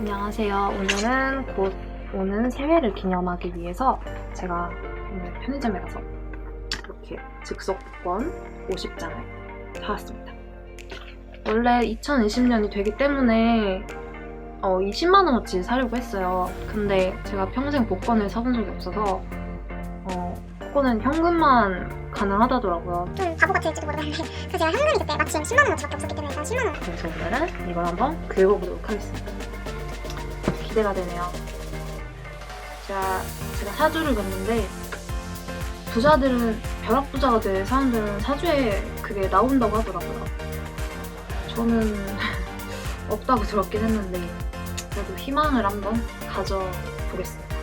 안녕하세요. 오늘은 곧 오는 새해를 기념하기 위해서 제가 오늘 편의점에 가서 이렇게 즉석권 50장을 사왔습니다. 원래 2020년이 되기 때문에 어, 20만원어치 사려고 했어요. 근데 제가 평생 복권을 사본 적이 없어서 어, 복권은 현금만 가능하다더라고요. 좀 바보 같을지도 모르겠는데 그 제가 현금이 그때 마침 10만 원어치밖에 없었기 때문에 일단 10만 원 그래서 오늘은 이걸 한번 긁어보도록 하겠습니다. 기대가 되네요. 제가, 제가 사주를 봤는데 부자들은 벼락부자가 될 사람들은 사주에 그게 나온다고 하더라고요. 저는 없다고 들었긴 했는데 그래도 희망을 한번 가져보겠습니다.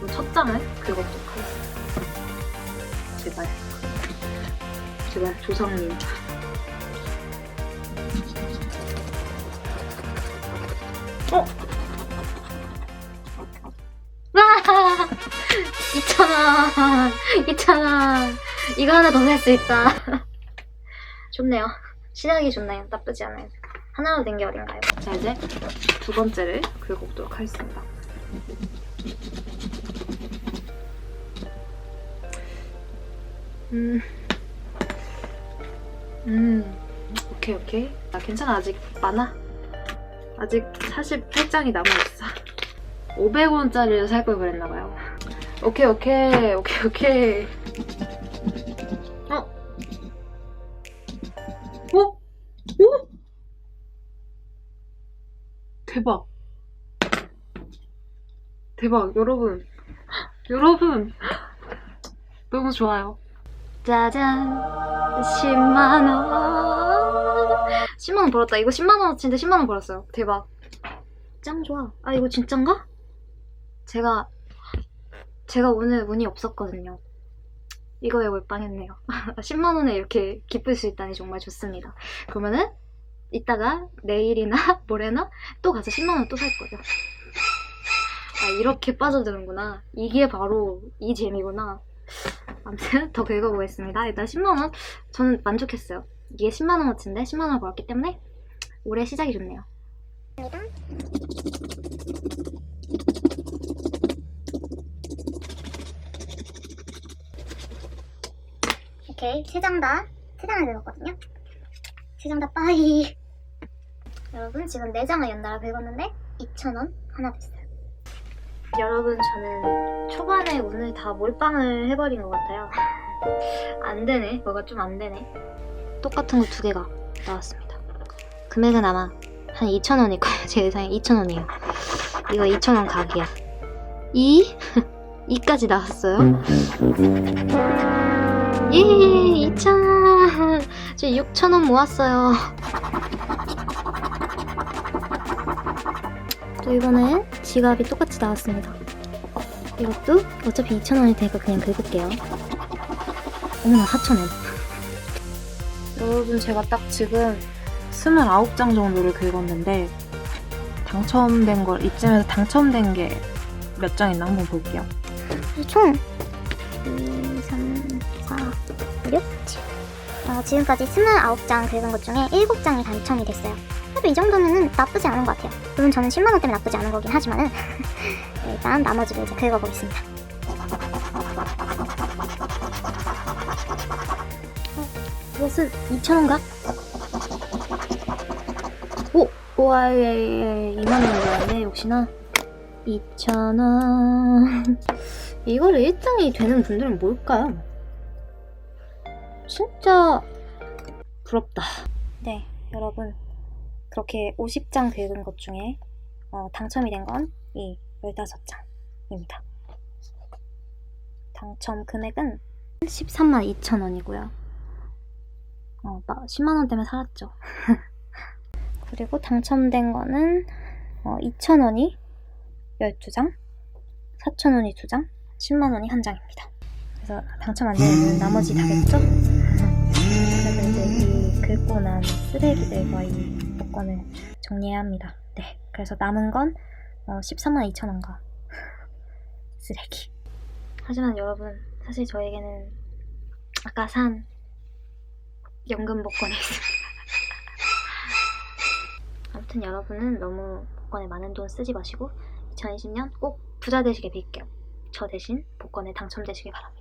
그럼 첫 장을 긁어보도록 하겠습니다. 제발. 제발 조상님. 어? 2,000원! 2,000원! 이거 하나 더 살 수 있다. 좋네요. 시작이 좋네요. 나쁘지 않아요. 하나로 된 게 어딘가요? 자, 이제 두 번째를 긁어보도록 하겠습니다. 음. 음. 오케이, 오케이. 아, 괜찮아. 아직 많아. 아직 48장이 남아있어. 500원짜리를 살 걸 그랬나봐요. 오케이, 오케이, 오케이, 오케이. 어? 어? 어? 대박. 대박, 여러분. 여러분. 너무 좋아요. 짜잔. 10만원. 10만원 벌었다. 이거 10만원어치인데 10만원 벌었어요. 대박. 짱 좋아. 아, 이거 진짠가? 제가, 제가 오늘 운이 없었거든요. 이거에 몰빵했네요. 10만 원에 이렇게 기쁠 수 있다니 정말 좋습니다. 그러면은, 이따가 내일이나 모레나 또 가서 10만 원 또 살 거예요. 아, 이렇게 빠져드는구나. 이게 바로 이 재미구나. 아무튼 더 긁어보겠습니다. 일단 10만 원, 저는 만족했어요. 이게 10만 원어치인데 10만원을 벌었기 때문에 올해 시작이 좋네요. 오케이 세장 다 세 장을 긁었거든요. 세 장 다 빠이. 여러분 지금 네 장을 연달아 긁었는데 2,000원 하나 됐어요. 여러분 저는 초반에 오늘 다 몰빵을 해버린 것 같아요. 안 되네. 뭐가 좀 안 되네. 똑같은 거 두 개가 나왔습니다. 금액은 아마 한 2,000원일 거예요. 제 예상에 2,000원이에요. 이거 2,000원 각이야. 2? 2까지 나왔어요. 예, 2,000원. 저 6,000원 모았어요. 또 이번엔 지갑이 똑같이 나왔습니다. 이것도 어차피 2,000원이 되니까 그냥 긁을게요. 어머나 4,000원. 여러분 제가 딱 지금 29장 정도를 긁었는데 당첨된 걸 이쯤에서 당첨된 게 몇 장 있나 한번 볼게요. 총 2, 3, 4, 6, 7. 어, 지금까지 29장 긁은 것 중에 7장이 당첨이 됐어요. 그래도 이 정도면 나쁘지 않은 것 같아요. 물론 저는 10만원 때문에 나쁘지 않은 거긴 하지만은 일단 나머지를 이제 긁어보겠습니다. 어, 이것은 2,000원가? 오! 우와, 예, 예, 2만원 들었네, 역시나. 2,000원. 이걸 1등이 되는 분들은 뭘까요? 진짜 부럽다. 네, 여러분. 그렇게 50장 긁은 것 중에 어, 당첨이 된 건 이 15장입니다. 당첨 금액은 13만 2천 원이고요. 어, 10만 원 때문에 살았죠. 그리고 당첨된 거는 어, 2천 원이 12장, 4천 원이 2장, 10만 원이 한 장입니다. 그래서 당첨 안 되면 나머지 다겠죠? 그래서 이제 이 긁고 난 쓰레기들과 이 복권을 정리해야 합니다. 네. 그래서 남은 건 어, 13만 2천 원과 쓰레기. 하지만 여러분, 사실 저에게는 아까 산 연금 복권이 있습니다. 아무튼 여러분은 너무 복권에 많은 돈 쓰지 마시고 2020년 꼭 부자 되시길 빌게요. 저 대신 복권에 당첨되시길 바랍니다.